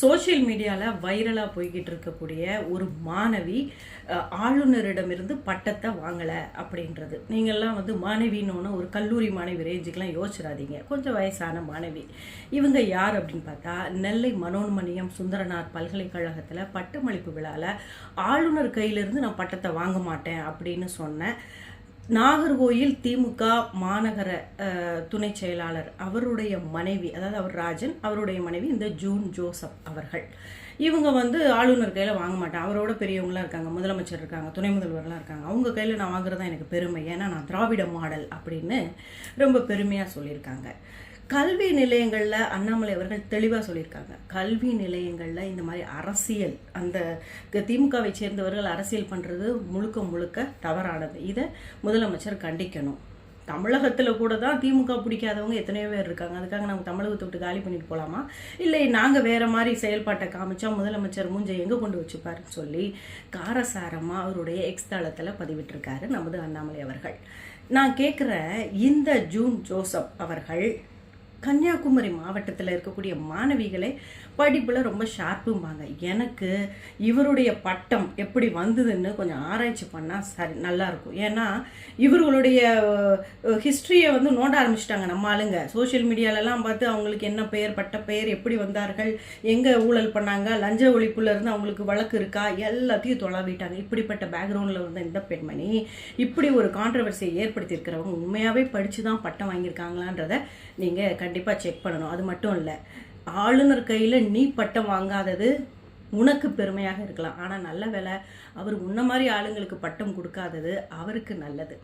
Social மீடியாவில் வைரலாக போய்கிட்டு இருக்கக்கூடிய ஒரு மாணவி ஆளுநரிடமிருந்து பட்டத்தை வாங்கலை அப்படின்றது. நீங்கள்லாம் வந்து மாணவின்னு ஒரு கல்லூரி மாணவி ரேஞ்சுக்கெலாம் யோசிச்சிடாதீங்க. கொஞ்சம் வயசான மாணவி. இவங்க யார் அப்படின்னு பார்த்தா நெல்லை மனோன்மணியம் சுந்தரனார் பல்கலைக்கழகத்தில் பட்டமளிப்பு விழாவில் ஆளுநர் கையிலிருந்து நான் பட்டத்தை வாங்க மாட்டேன் அப்படின்னு சொன்னேன் நாகர்கோயில் திமுக மாநகர துணை செயலாளர் அவருடைய மனைவி அதாவது அவர் ராஜன் அவருடைய மனைவி இந்த ஜூன் ஜோசப் அவர்கள். இவங்க வந்து ஆளுநர் கையில் வாங்க மாட்டேன் அவரோட பெரியவங்களாம் இருக்காங்க முதலமைச்சர் இருக்காங்க துணை முதல்வர்லாம் இருக்காங்க. அவங்க கையில் நான் வாங்குறது தான் எனக்கு பெருமை. ஏன்னா நான் திராவிட மாடல் அப்படின்னு ரொம்ப பெருமையாக சொல்லியிருக்காங்க. கல்வி நிலையங்களில் அண்ணாமலை அவர்கள் தெளிவாக சொல்லியிருக்காங்க. கல்வி நிலையங்களில் இந்த மாதிரி அரசியல் அந்த திமுகவை சேர்ந்தவர்கள் அரசியல் பண்ணுறது முழுக்க முழுக்க தவறானது. இதை முதலமைச்சர் கண்டிக்கணும். தமிழகத்தில் கூட தான் திமுக பிடிக்காதவங்க எத்தனையோ பேர் இருக்காங்க. அதுக்காக நம்ம தமிழகத்தை விட்டு காலி பண்ணிட்டு போகலாமா இல்லை நாங்கள் வேறு மாதிரி செயல்பாட்டை காமிச்சா முதலமைச்சர் மூஞ்சை எங்கே கொண்டு வச்சுப்பாருன்னு சொல்லி காரசாரமாக அவருடைய எக்ஸ் தளத்தில் பதிவிட்டிருக்காரு நமது அண்ணாமலை அவர்கள். நான் கேட்குற இந்த ஜூன் ஜோசப் அவர்கள் கன்னியாகுமரி மாவட்டத்தில் இருக்கக்கூடிய மாணவிகளை படிப்பில் ரொம்ப ஷார்ப்பும்பாங்க எனக்கு இவருடைய பட்டம் எப்படி வந்ததுன்னு கொஞ்சம் ஆராய்ச்சி பண்ணால் சரி நல்லாயிருக்கும் ஏன்னா இவர்களுடைய ஹிஸ்ட்ரியை வந்து நோண்ட ஆரம்பிச்சிட்டாங்க நம்ம ஆளுங்க. சோஷியல் மீடியாலலாம் பார்த்து அவங்களுக்கு என்ன பெயர் பட்ட பெயர் எப்படி வந்தார்கள் எங்கே ஊழல் பண்ணாங்க லஞ்ச ஒழிப்புலேருந்து அவங்களுக்கு வழக்கு இருக்கா எல்லாத்தையும் தொலாவிட்டாங்க. இப்படிப்பட்ட பேக்ரவுண்டில் இருந்த இந்த பெண்மணி இப்படி ஒரு கான்ட்ரவர்சியை ஏற்படுத்தியிருக்கிறவங்க உண்மையாகவே படித்து தான் பட்டம் வாங்கியிருக்காங்களான்றதை நீங்கள் கண்டிப்பாக செக் பண்ணணும். அது மட்டும் இல்லை ஆளுநர் கையில் நீ பட்டம் வாங்காதது உனக்கு பெருமையாக இருக்கலாம். ஆனால் நல்ல வேலை அவர் உன்ன மாதிரி ஆளுங்களுக்கு பட்டம் கொடுக்காதது அவருக்கு நல்லது.